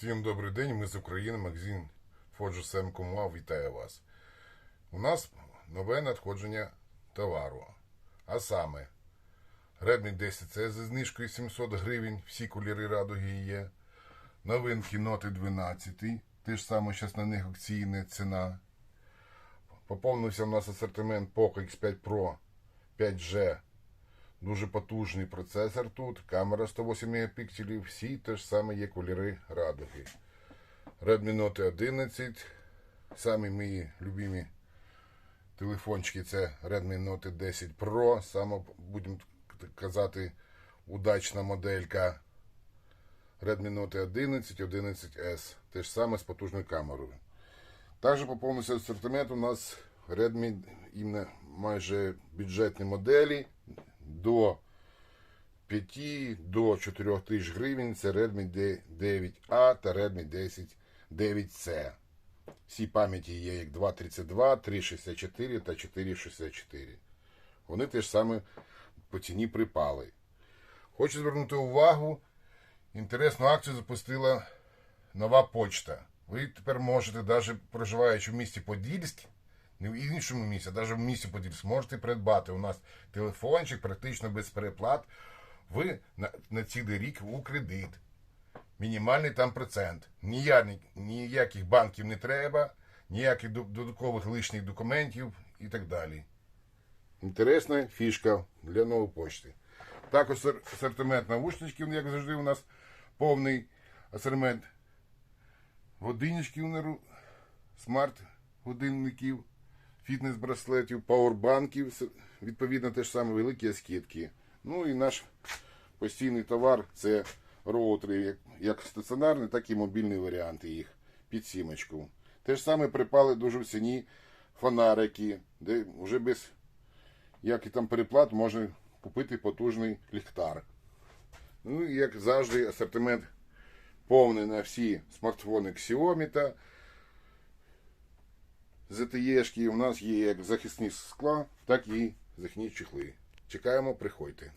Всім добрий день, ми з України, магазин Фоджу Сем Комуа вітає вас. У нас нове надходження товару. А саме Redmi 10C зі знижкою 700 гривень, всі кольори радуги є. Новинки Note 12, те ж саме зараз на них акційна ціна. Поповнився у нас асортимент Poco X5 Pro 5G. Дуже потужний процесор тут, камера 108 Мп, всі те ж саме є кольори радуги. Redmi Note 11. Самі мої любимі телефончики це Redmi Note 10 Pro. Саме, будемо казати, удачна моделька. Redmi Note 11, 11S. Те ж саме з потужною камерою. Також поповнився асортимент у нас Redmi майже бюджетні моделі до 5 до 4 тисяч гривень. Це Redmi D9A та Redmi 10 9C. Всі пам'яті є як 232, 364 та 464. Вони теж саме по ціні припали. Хочу звернути увагу. Інтересну акцію запустила нова почта. Ви тепер можете, навіть проживаючи в місті Подільськ, не в іншому місці, навіть в місті Подільськ, можете придбати. У нас телефончик практично без переплат. Ви на, на цілий рік у кредит. Мінімальний там процент. Ніяких, ніяких банків не треба, ніяких додаткових лишніх документів і так далі. Інтересна фішка для нової почти. Також асортимент навушничків, як завжди, у нас повний асортимент годинничків смарт-годинників, фітнес-браслетів, пауербанків, відповідно, теж саме великі скидки. Ну і наш постійний товар це роутери, як стаціонарні, так і мобільні варіанти їх під сімочку. Те ж саме припали дуже в ціні фонарики, де вже без як і там переплат можна купити потужний ліхтар. Ну і як завжди, асортимент повний на всі смартфони Xiaomi та ZTE-шки. У нас є як захисні скла, так і захисні чехли. Чекаємо, приходьте.